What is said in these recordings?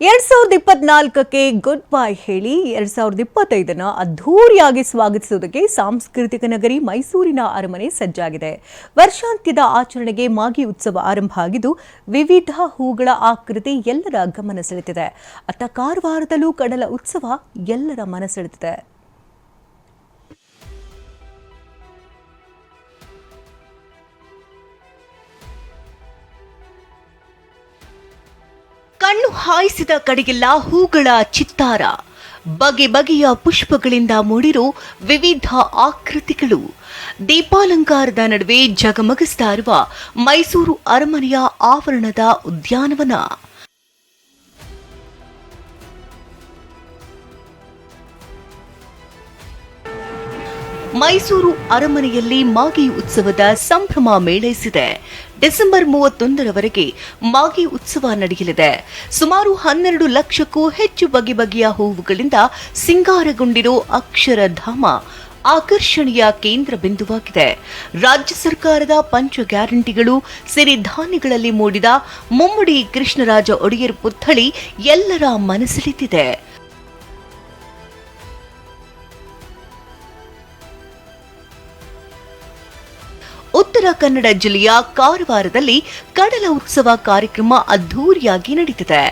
ಎರಡ್ ಸಾವಿರದ ಇಪ್ಪತ್ನಾಲ್ಕಕ್ಕೆ good bye ಹೇಳಿ ಎರಡ್ ಸಾವಿರದ ಇಪ್ಪತ್ತೈದನ್ನ ಅದ್ಧೂರಿಯಾಗಿ ಸ್ವಾಗತಿಸುವುದಕ್ಕೆ ಸಾಂಸ್ಕೃತಿಕ ನಗರಿ ಮೈಸೂರಿನ ಅರಮನೆ ಸಜ್ಜಾಗಿದೆ. ವರ್ಷಾಂತ್ಯದ ಆಚರಣೆಗೆ ಮಾಗಿ ಉತ್ಸವ ಆರಂಭ ಆಗಿದ್ದು, ವಿವಿಧ ಹೂಗಳ ಆಕೃತಿ ಎಲ್ಲರ ಗಮನ ಸೆಳೆತಿದೆ ಅತ್ತ ಕಾರವಾರದಲ್ಲೂ ಕಡಲ ಉತ್ಸವ ಎಲ್ಲರ ಮನಸೆಳೆದಿದೆ ಕಣ್ಣು ಹಾಯಿಸಿದ ಕಡೆಗೆಲ್ಲ ಹೂಗಳ ಚಿತ್ತಾರ. ಬಗೆ ಬಗೆಯ ಪುಷ್ಪಗಳಿಂದ ಮೂಡಿರೋ ವಿವಿಧ ಆಕೃತಿಗಳು. ದೀಪಾಲಂಕಾರದ ನಡುವೆ ಜಗಮಗಿಸ್ತಾ ಇರುವ ಮೈಸೂರು ಅರಮನೆಯ ಆವರಣದ ಉದ್ಯಾನವನ. ಮೈಸೂರು ಅರಮನೆಯಲ್ಲಿ ಮಾಗಿ ಉತ್ಸವದ ಸಂಭ್ರಮ ಮೇಳೈಸಿದೆ. ಡಿಸೆಂಬರ್ ಮೂವತ್ತೊಂದರವರೆಗೆ ಮಾಗಿ ಉತ್ಸವ ನಡೆಯಲಿದೆ. ಸುಮಾರು ಹನ್ನೆರಡು ಲಕ್ಷಕ್ಕೂ ಹೆಚ್ಚು ಬಗೆ ಬಗೆಯ ಹೂವುಗಳಿಂದ ಸಿಂಗಾರಗೊಂಡಿರೋ ಅಕ್ಷರಧಾಮ ಆಕರ್ಷಣೆಯ ಕೇಂದ್ರ ಬಿಂದುವಾಗಿದೆ. ರಾಜ್ಯ ಸರ್ಕಾರದ ಪಂಚ ಗ್ಯಾರಂಟಿಗಳು ಸಿರಿಧಾನ್ಯಗಳಲ್ಲಿ ಮೂಡಿದ ಮುಮ್ಮಡಿ ಕೃಷ್ಣರಾಜ ಒಡೆಯರ್ ಪುತ್ಥಳಿ ಎಲ್ಲರ ಮನಸೆಳೆದಿದೆ ಉತ್ತರ ಕನ್ನಡ ಜಿಲ್ಲೆಯ ಕಾರವಾರದಲ್ಲಿ ಕಡಲ ಉತ್ಸವ ಕಾರ್ಯಕ್ರಮ ಅದ್ಧೂರಿಯಾಗಿ ನಡೀತಿದೆ.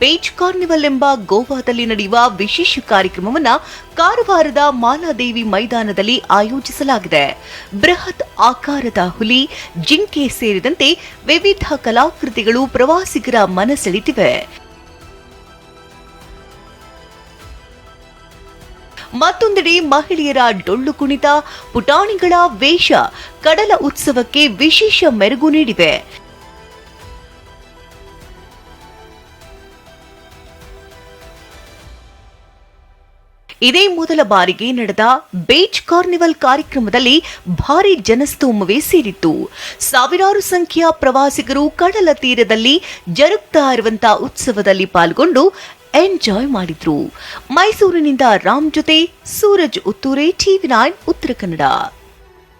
ಬೀಚ್ ಕಾರ್ನಿವಲ್ ಎಂಬ ಗೋವಾದಲ್ಲಿ ನಡೆಯುವ ವಿಶೇಷ ಕಾರ್ಯಕ್ರಮವನ್ನು ಕಾರವಾರದ ಮಾಲಾದೇವಿ ಮೈದಾನದಲ್ಲಿ ಆಯೋಜಿಸಲಾಗಿದೆ. ಬೃಹತ್ ಆಕಾರದ ಹುಲಿ, ಜಿಂಕೆ ಸೇರಿದಂತೆ ವಿವಿಧ ಕಲಾಕೃತಿಗಳು ಪ್ರವಾಸಿಗರ ಮನಸೆಳೆದಿವೆ. ಮತ್ತೊಂದೆಡೆ ಮಹಿಳೆಯರ ಡೊಳ್ಳು ಕುಣಿತ, ಪುಟಾಣಿಗಳ ವೇಷ ಕಡಲ ಉತ್ಸವಕ್ಕೆ ವಿಶೇಷ ಮೆರುಗು ನೀಡಿವೆ ಇದೇ ಮೊದಲ ಬಾರಿಗೆ ನಡೆದ ಬೀಚ್ ಕಾರ್ನಿವಲ್ ಕಾರ್ಯಕ್ರಮದಲ್ಲಿ ಭಾರಿ ಜನಸ್ತೋಮವೇ ಸೇರಿತ್ತು. ಸಾವಿರಾರು ಸಂಖ್ಯೆಯ ಪ್ರವಾಸಿಗರು ಕಡಲ ತೀರದಲ್ಲಿ ಜರುಗ್ತಾ ಇರುವಂತಹ ಉತ್ಸವದಲ್ಲಿ ಪಾಲ್ಗೊಂಡು ಎಂಜಾಯ್ ಮಾಡಿದ್ರು. ಮೈಸೂರಿನಿಂದ ರಾಮ್ ಜೊತೆ ಸೂರಜ್ ಉತ್ತೂರೆ ಟಿವಿ ನೈನ್ ಉತ್ತರ ಕನ್ನಡ.